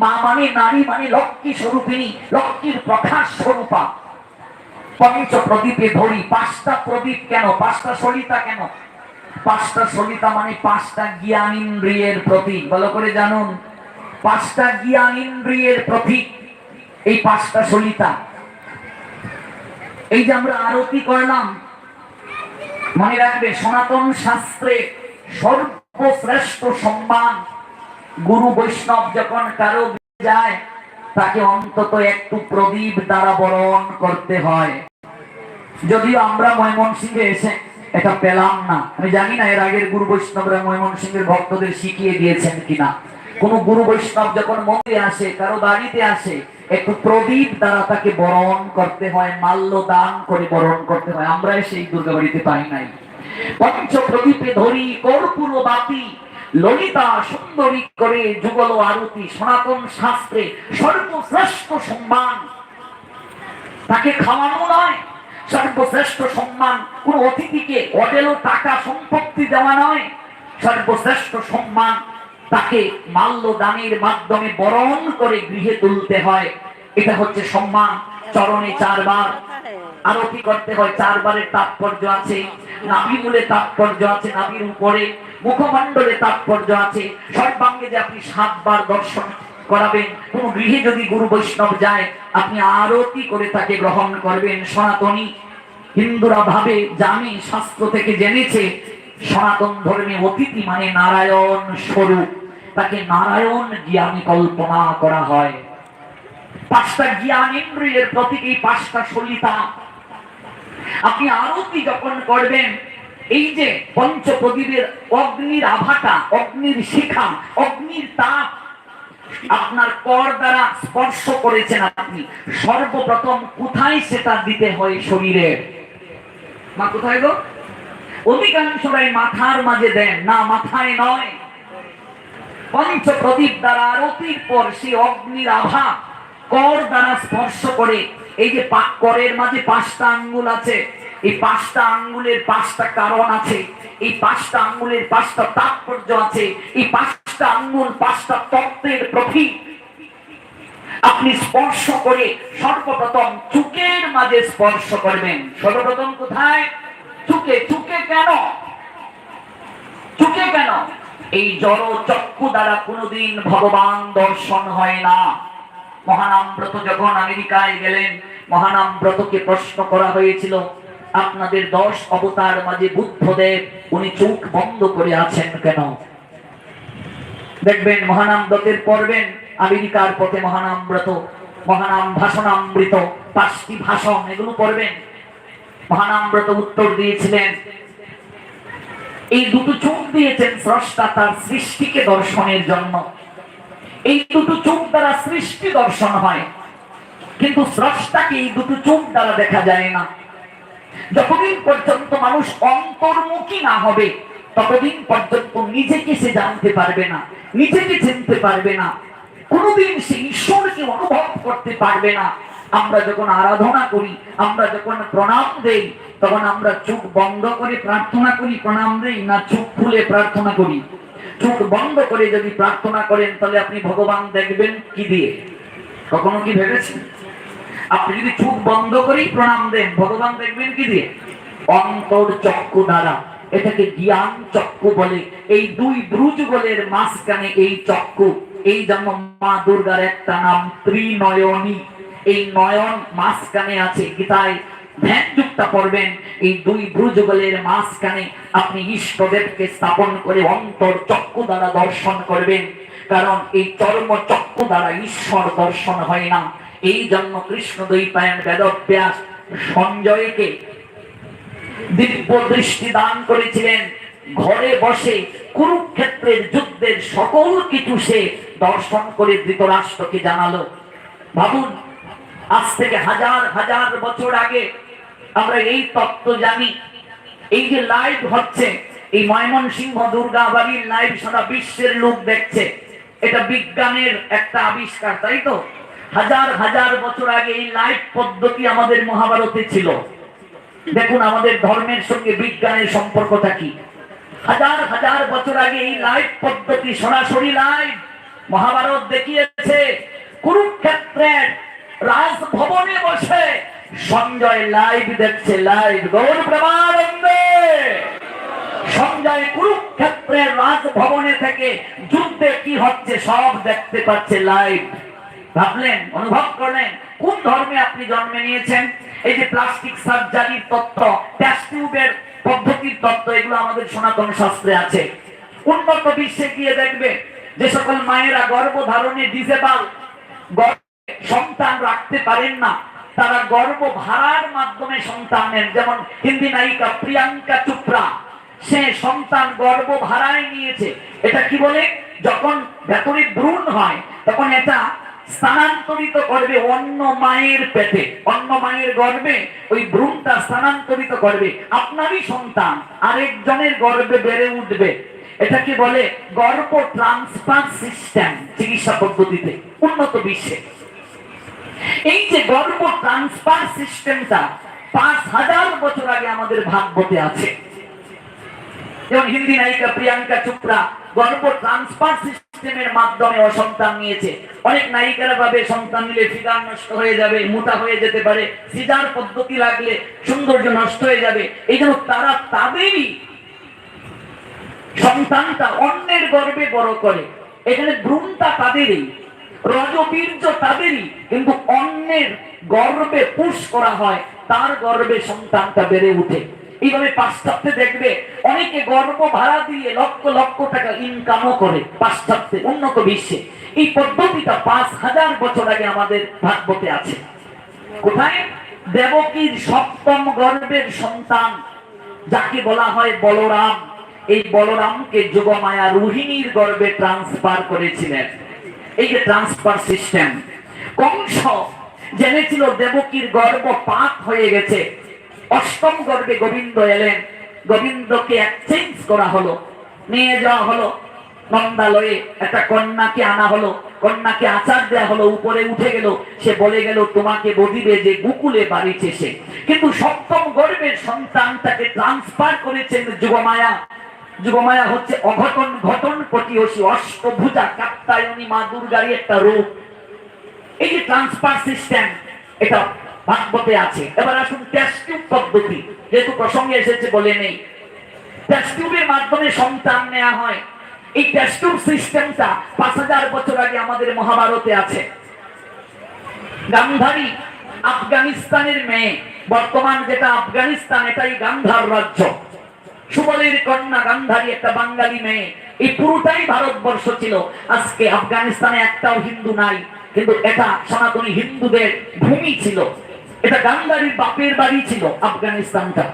মা মানে নারী মানে লক্ষ্মী স্বরূপিণী, লক্ষ্মীর প্রকাশ স্বরূপা। পঞ্চ প্রদীপে ধরি পাঁচটা প্রদীপ কেন? পাঁচটা সলিতা কেন? পাঁচটা সলিতা মানে পাঁচটা জ্ঞান ইন্দ্রিয়ের প্রতীক। ভালো করে জানুন। পাঁচটা জ্ঞান ইন্দ্রিয়ের প্রতীক, এই পাঁচটা সলিতা। এই যে আমরা আরতি করলাম, মনে রাখবে, সনাতন শাস্ত্রে সর্বশ্রেষ্ঠ সম্মান গুরু বৈষ্ণব যখন কারও যায়, তাকে অন্তত একটু প্রদীপ দ্বারা বরণ করতে হয়। যদিও আমরা ময়মনসিংহে এসে এটা পেলাম না। আমি জানি না এর আগের গুরু বৈষ্ণবরা ময়মনসিংহের ভক্তদের শিখিয়ে দিয়েছেন কিনা। কোন গুরু বৈষ্ণব যখন মন্দিরে আসে, কারও বাড়িতে আসে, একটু প্রদীপ দ্বারা তাকে বরণ করতে হয়, মাল্য দান করে বরণ করতে হয়। আমরা সেই দুর্গা বাড়িতে পাই নাই। পঞ্চ প্রদীপে ধরি কর্পূর বাতি ললিতা সুন্দরী করে যুগল আরতি, সনাতন শাস্ত্রে সর্বশ্রেষ্ঠ সম্মান। তাকে খাওয়ানো নয়, সর্বশ্রেষ্ঠ সম্মান। কোন অতিথিকে অডেলো টাকা সম্পত্তি দেওয়া নয়, সর্বশ্রেষ্ঠ সম্মান তাকে মাল্য দানের মাধ্যমে বরণ করে গৃহে তুলতে হয়। এটা হচ্ছে সম্মান, চরণে চারবার। আরতি করতে হয়? চারবারের তাৎপর্য আছে। নাভিমূলে তাৎপর্য আছে নাভির উপরে। মুখমণ্ডলে তাৎপর্য আছে। সর্বাঙ্গে যে আপনি সাতবার দর্শন করাবেন, কোন গৃহে যদি গুরু বৈষ্ণব যায়, আপনি আরতি করে তাকে গ্রহণ করবেন। সনাতনী হিন্দুরা ভাবে, জানে, শাস্ত্র থেকে জেনেছে, সনাতন ধর্মে অতিথি মানে নারায়ণ স্বরূপ। তাকে নারায়ণ জ্ঞানী কল্পনা করা হয়। পাঁচটা জ্ঞান ইন্দ্রিয়ের প্রতীক পাঁচটা সলিতা আপনি আরতি যখন করবেন, এই যে পঞ্চ প্রদীপের অগ্নির আভাটা, অগ্নির শিখা, অগ্নির তাপ আপনার কর দ্বারা স্পর্শ করেছেন আপনি, সর্বপ্রথম কোথায় সেটা দিতে হয় শরীরে? মা, কোথায় গো? অধিকাংশরাই মাথার মাঝে দেন, না, মাথায় নয়। পঞ্চ প্রদীপ দ্বারা আরতির পর সেই অগ্নির আভা কর দ্বারা স্পর্শ করে এই যে করের মাঝে পাঁচটা আঙ্গুল আছে, এই পাঁচটা আঙ্গুলের পাঁচটা কারণ আছে, এই পাঁচটা আঙ্গুলের পাঁচটা তাৎপর্য আছে, এই পাঁচটা আঙ্গুল পাঁচটা তত্ত্বের প্রতীক। আপনি স্পর্শ করে সর্বপ্রথম চুকের মাঝে স্পর্শ করবেন। সর্বপ্রথম কোথায়? চুকে চুকে কেন? চুকে কেন? এই জড় চক্ষু দ্বারা কোনোদিন ভগবান দর্শন হয় না। মহানামব্রত যখন আমেরিকায় গেলেন, মহানামব্রতকে প্রশ্ন করা হয়েছিল, আপনাদের দশ অবতার মাঝে বুদ্ধদেব, উনি চোখ বন্ধ করে আছেন কেন? দেখবেন, মহানামব্রতের পড়বেন আমেরিকার পথে মহানামব্রত মহানাম ভাষণামৃত পাঁচটি ভাষণ, এগুলো পড়বেন। মহানামব্রত উত্তর দিয়েছিলেন, এই দুটো চোখ দিয়েছেন স্রষ্টা তার সৃষ্টিকে দর্শনের জন্য। এই দুটো চোখ দ্বারা সৃষ্টি দর্শন হয়। কিন্তু স্রষ্টাকে এই দুটো চোখ দ্বারা দেখা যায় না? যতদিন পর্যন্ত মানুষ অন্তর্মুখী না হবে, ততদিন পর্যন্ত নিজেকে সে জানতে পারবে না, নিজেকে চিনতে পারবে না। কোনোদিন সে ঈশ্বরকে অনুভব করতে পারবে না। আমরা যখন আরাধনা করি, আমরা যখন প্রণাম দেই, তখন আমরা চোখ বন্ধ করে প্রার্থনা করি, প্রণাম দেই না চোখ খুলে প্রার্থনা করি। চোখ বন্ধ করে যদি প্রার্থনা করেন, তাহলে আপনি ভগবান দেখবেন কি দিয়ে? কখনো কি ভেবেছেন? আপনি যদি চোখ বন্ধ করেই প্রণাম দেন, ভগবান দেখবেন কি দিয়ে? অন্তর চক্ষু দ্বারা। এটাকে জ্ঞান চক্ষু বলে। এই দুই ব্রুজগলের মাঝখানে এই চক্ষু। এই জন্য মা দুর্গার একটা নাম ত্রিনয়নী। এই নয়ন মাঝখানে আছে গীতায় ধ্যান যুক্তা পড়বেন এই দুই ব্রুজগলের মাঝখানে আপনি ইষ্টদেবকে স্থাপন করে অন্তর চক্ষু দ্বারা দর্শন করবেন। কারণ এই চর্ম চক্ষু দ্বারা ঈশ্বর দর্শন হয় না। এই কৃষ্ণ বেদব্যাস সঞ্জয়কে দিব্য দৃষ্টি দান করেছিলেন। ঘরে বসে কুরুক্ষেত্রের যুদ্ধের সকল কিছু সে দর্শন করে ধৃতরাষ্ট্রকে জানালো। ভাবুন, আজ থেকে হাজার হাজার বছর আগে আমরা এই তত্ত্ব জানি। এই যে লাইভ হচ্ছে, এই ময়মনসিংহ দুর্গা বাড়ির লাইভ সারা বিশ্বের লোক দেখছে। এটা বিজ্ঞানের একটা আবিষ্কার, তাই তো? হাজার হাজার বছর আগে এই লাইভ পদ্ধতি আমাদের মহাভারতে ছিল। দেখুন আমাদের ধর্মের সঙ্গে বিজ্ঞানের সম্পর্কটা কি। হাজার হাজার বছর আগে এই লাইভ পদ্ধতি সরাসরি লাইভ মহাভারত দেখিয়েছে, কুরুক্ষেত্রের রাজভবনে বসে সঞ্জয় লাইভ দেখছে লাইভ গৌর প্রমানন্দে সঞ্জয় কুরুক্ষেত্রের রাজভবনে থেকে যুদ্ধে কি হচ্ছে সব দেখতে পাচ্ছে লাইভ ভাবলেন, অনুভব করলেন, কোন ধর্মে আপনি জন্মে নিয়েছেন? এই যে প্লাস্টিক সার্জারির তত্ত্ব টেস্ট টিউবের পদ্ধতির তত্ত্ব, এগুলো আমাদের সনাতন শাস্ত্রে আছে। উন্নত বিশ্বে গিয়ে দেখবে, যে সকল মায়েরা গর্ভধারণে ডিসেবল সন্তান রাখতে পারেন না। তারা গর্ভ ভাড়ার মাধ্যমে সন্তান নেন। যেমন হিন্দি নায়িকা প্রিয়াঙ্কা চোপড়া, সে সন্তান গর্ভ ভাড়ায় নিয়েছে। এটা কি বলে? যখন ভেতরে ভ্রূণ হয়, তখন এটা স্থানান্তরিত করবে অন্য মায়ের পেটে। অন্য মায়ের গর্ভে ওই ভ্রূণটা স্থানান্তরিত করবে। আপনারই সন্তান আরেকজনের গর্বে বেড়ে উঠবে। এটাকে বলে? গর্ভ ট্রান্সফার সিস্টেম, চিকিৎসা পদ্ধতিতে উন্নত বিশ্বে। এই যে গর্ভ ট্রান্সফার সিস্টেমটা পাঁচ হাজার বছর আগে আমাদের ভাগবতে আছে। যেমন হিন্দি নায়িকা প্রিয়াঙ্কা চোপড়া গর্ভ ট্রান্সফার সিস্টেমের মাধ্যমে অসন্তান নিয়েছে। অনেক নায়িকারা ভাবে সন্তান নিলে ফিগার নষ্ট হয়ে যাবে, মোটা হয়ে যেতে পারে, সিজার পদ্ধতি লাগলে সৌন্দর্য নষ্ট হয়ে যাবে। এই জন্য তারা তাদেরই সন্তানটা অন্যের গর্বে বড় করে। এখানে ভ্রূণটা তাদেরই। রজবীর্য তাদেরই, কিন্তু অন্যের গর্ভে পুষ করা হয়, তার গর্ভে সন্তানটা বেড়ে উঠে। এইভাবে পাশ্চাত্যে দেখবে, অনেকে গর্ভ ভাড়া দিয়ে লক্ষ লক্ষ টাকা ইনকামও করে পাশ্চাত্যে, উন্নত বিশ্বে। এই পদ্ধতিটা পাঁচ হাজার বছর আগে আমাদের ভাগবতে আছে। কোথায়? দেবকীর সপ্তম গর্ভের সন্তান, যাকে বলা হয় বলরাম। এই বলরামকে যোগমায়া রোহিণীর গর্ভে ট্রান্সফার করেছিলেন। এই যে ট্রান্সফার সিস্টেম কংস জেনেছিল দেবকীর গর্ভ পাক হয়ে গেছে। অষ্টম গর্ভে গোবিন্দ এলেন। গোবিন্দকে এক্সচেঞ্জ করা হলো, নিয়ে যাওয়া হলো। নন্দালয়ে একটা কন্যাকে আনা হলো, কন্যাকে আচার দেওয়া হলো, উপরে উঠে গেল। সে বলে গেল, তোমাকে বলিবে যে গুকুলে বাড়িছে সে। কিন্তু সপ্তম গর্ভের সন্তানটাকে ট্রান্সফার করেছেন যুগমায়া। যুগমায়া হচ্ছে অঘটন, ঘটন পটিয়সী অষ্টভুজা, কাত্তায়নী, মা দুর্গারই একটা রূপ। এই যে ট্রান্সফার সিস্টেম, এটা ভাগবতে আছে। এবার আসুন টেস্ট পদ্ধতি। যেহেতু প্রসঙ্গে এসেছে বলে নেই। টেস্ট মাধ্যমে সন্তান নেওয়া হয়। এই টেস্ট সিস্টেমটা পাঁচ হাজার বছর আগে আমাদের মহাভারতে আছে। গান্ধারী আফগানিস্তানের মেয়ে, বর্তমান যেটা আফগানিস্তান, এটাই গান্ধার রাজ্য। সুবলের কন্যা গান্ধারী একটা বাঙালি মেয়ে। এই পুরোটাই ভারতবর্ষ ছিল। আজকে আফগানিস্তানে একটাও হিন্দু নাই, কিন্তু এটা সনাতনী হিন্দুদের ভূমি ছিল। এটা গান্ধারীর বাপের বাড়ি ছিল আফগানিস্তানটা।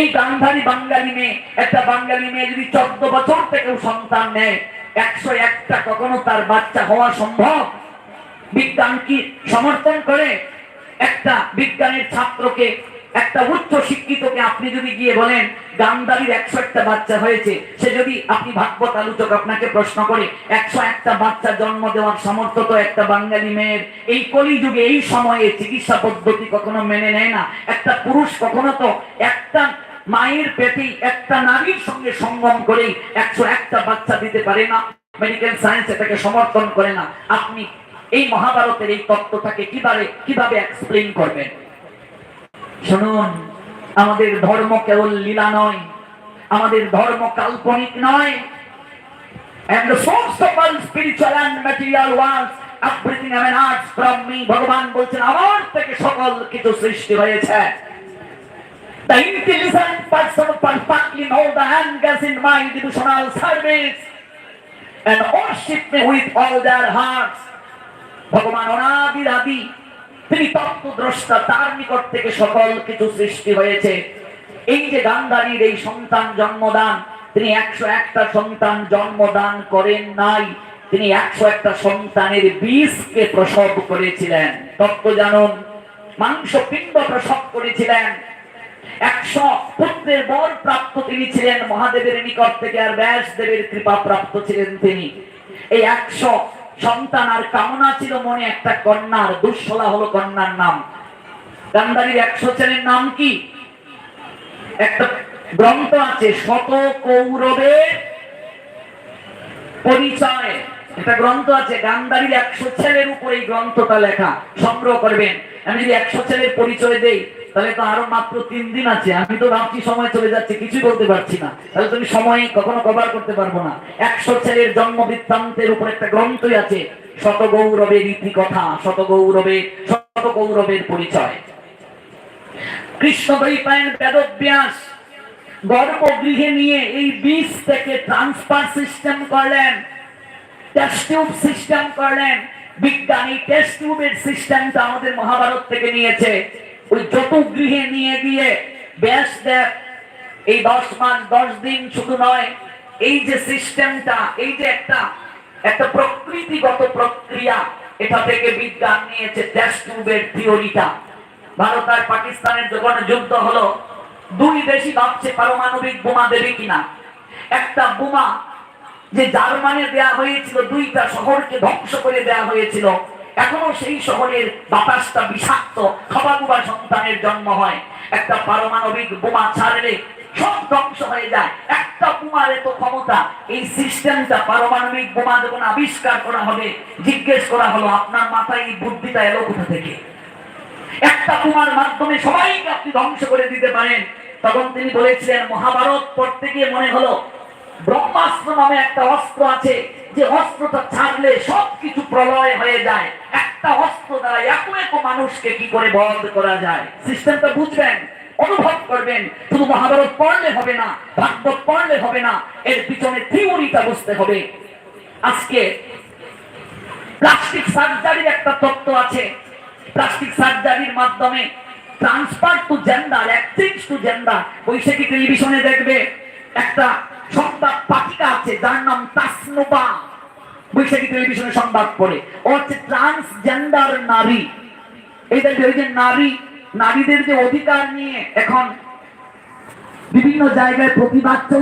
এই গান্ধারী বাঙালি মেয়ে, একটা বাঙালি মেয়ে যদি চোদ্দ বছর থেকেও সন্তান নেয়, একশো একটা কখনো তার বাচ্চা হওয়া সম্ভব? বিজ্ঞান কি সমর্থন করে? একটা বিজ্ঞানের ছাত্রকে একটা উচ্চ শিক্ষিতকে আপনি যদি গিয়ে বলেন, গান্ধারীর একশো একটা বাচ্চা হয়েছে, সে যদি আপনি ভাগবত আলোচক আপনাকে প্রশ্ন করে একশো একটা বাচ্চা জন্ম দেওয়ার সামর্থ্য তো একটা বাঙালি মেয়ের? এই কলিযুগে, এই সময়ে চিকিৎসা পদ্ধতি কখনো মেনে নেয় না। একটা পুরুষ কখনো তো একটা মায়ের পেটেই একটা নারীর সঙ্গে সঙ্গম করেই একশো একটা বাচ্চা দিতে পারে না। মেডিকেল সায়েন্স এটাকে সমর্থন করে না। আপনি এই মহাভারতের এই তত্ত্বটাকে কীভাবে কীভাবে এক্সপ্লেন করবেন? শুনুন আমাদের ধর্ম কেবল লীলা নয় আমাদের ধর্ম কাল্পনিক নয় and the source of all spiritual and material worlds everything emanates from me ভগবান বলছেন আমার থেকে সকল কিছু সৃষ্টি হয়েছে The intelligent person perfectly know the angles in my devotional service and worship me with all their hearts. ভগবান অনাদির আদি তিনি তার নিকট থেকে সকল কিছু সৃষ্টি হয়েছে। এই যে গান্ধারীর এই সন্তান জন্মদান, তিনি একশো একটা সন্তান জন্মদান করেন নাই, তিনি একশো একটা সন্তানের বীজকে প্রসব করেছিলেন। তত্ত্ব জানুন মাংস পিণ্ড প্রসব করেছিলেন। একশো পুত্রের বর প্রাপ্ত তিনি ছিলেন, মহাদেবের নিকট থেকে আর ব্যাস দেবের কৃপা প্রাপ্ত ছিলেন তিনি। এই একশো সন্তান আর কামনা ছিল মনে, একটা কন্যার দুঃসলা হলো কন্যার নাম। গান্ধারীর একশো ছেলের নাম কি? একটা গ্রন্থ আছে, শত কৌরবের পরিচয়। একটা গ্রন্থ আছে, গান্ধারীর একশো ছেলের উপরে এই গ্রন্থটা লেখা। সংগ্রহ করবেন। আমি যদি একশো ছেলের পরিচয় দেই তাহলে তো আরও মাত্র তিন দিন আছে। আমি তো ভাবছি সময় চলে যাচ্ছে, কিছুই বলতে পারছি না। তাহলে তুমি সময় কখনো কভার করতে পারব না। একশো ছেলের জন্ম বৃত্তান্তের উপর একটা গ্রন্থই আছে শত গৌরবের ইতি কথা শত গৌরবে শত গৌরবের পরিচয়। কৃষ্ণ বেদব্যাস গর্ভগৃহে নিয়ে এই বীজ থেকে ট্রান্সফার সিস্টেম করলেন টেস্ট সিস্টেম করলেন। বিজ্ঞানী টেস্ট সিস্টেমটা আমাদের মহাভারত থেকে নিয়েছে। ওই যত গৃহে নিয়ে গিয়ে ব্যাস দেব এই দশ মাস, দশ দিন শুধু নয়, এই যে সিস্টেমটা, এই যে একটা একটা প্রকৃতিগত প্রক্রিয়া, এটা থেকে বিজ্ঞান নিয়েছে টেস্ট থিওরিটা। ভারত আর পাকিস্তানের যখন যুদ্ধ হলো, দুই দেশই ভাবছে পারমাণবিক বোমা দেবে কিনা। একটা বোমা যে জার্মানে দেয়া হয়েছিল, দুইটা শহরকে ধ্বংস করে দেয়া হয়েছিল এখনও সেই শহরের বাতাসটা বিষাক্ত, খবাগুবা সন্তানের জন্ম হয়। একটা পারমাণবিক বোমা ছাড়লে সব ধ্বংস হয়ে যায়। একটা বোমার এত ক্ষমতা। এই সিস্টেমটা পারমাণবিক বোমা যখন আবিষ্কার করা হবে, জিজ্ঞেস করা হলো, আপনার মাথায় এই বুদ্ধিটা এলো কোথা থেকে? একটা বোমার মাধ্যমে সবাইকে আপনি ধ্বংস করে দিতে পারেন। তখন তিনি বলেছিলেন, মহাভারত পড়তে গিয়ে মনে হলো, ব্রহ্মাস্ত্র নামে একটা অস্ত্র আছে। যে অস্ত্রটা ছাড়লে সবকিছু প্রলয় হয়ে যায়। একটা অস্ত্র দ্বারা এত এত মানুষকে কি করে বন্ধ করা যায়? সিস্টেমটা বুঝবেন, অনুভব করবেন। শুধু মহাভারত পড়লে হবে না, ভাগবত পড়লে হবে না, এর পিছনে থিওরিটা বুঝতে হবে। আজকে প্লাস্টিক সার্জারির একটা তত্ত্ব আছে। প্লাস্টিক সার্জারির মাধ্যমে transfer to gender exchange to gender Baishakhi টেলিভিশনে দেখবে, একটা সংবাদ পাঠিকা আছে, যার নাম তাসনুবা। বৈশাখী টেলিভিশনে সংবাদ পড়ে। ও হচ্ছে ট্রান্সজেন্ডার নারী। এটা ওই যে নারী, নারীদের যে অধিকার নিয়ে এখন বিভিন্ন জায়গায় প্রতিবাদ চলছে।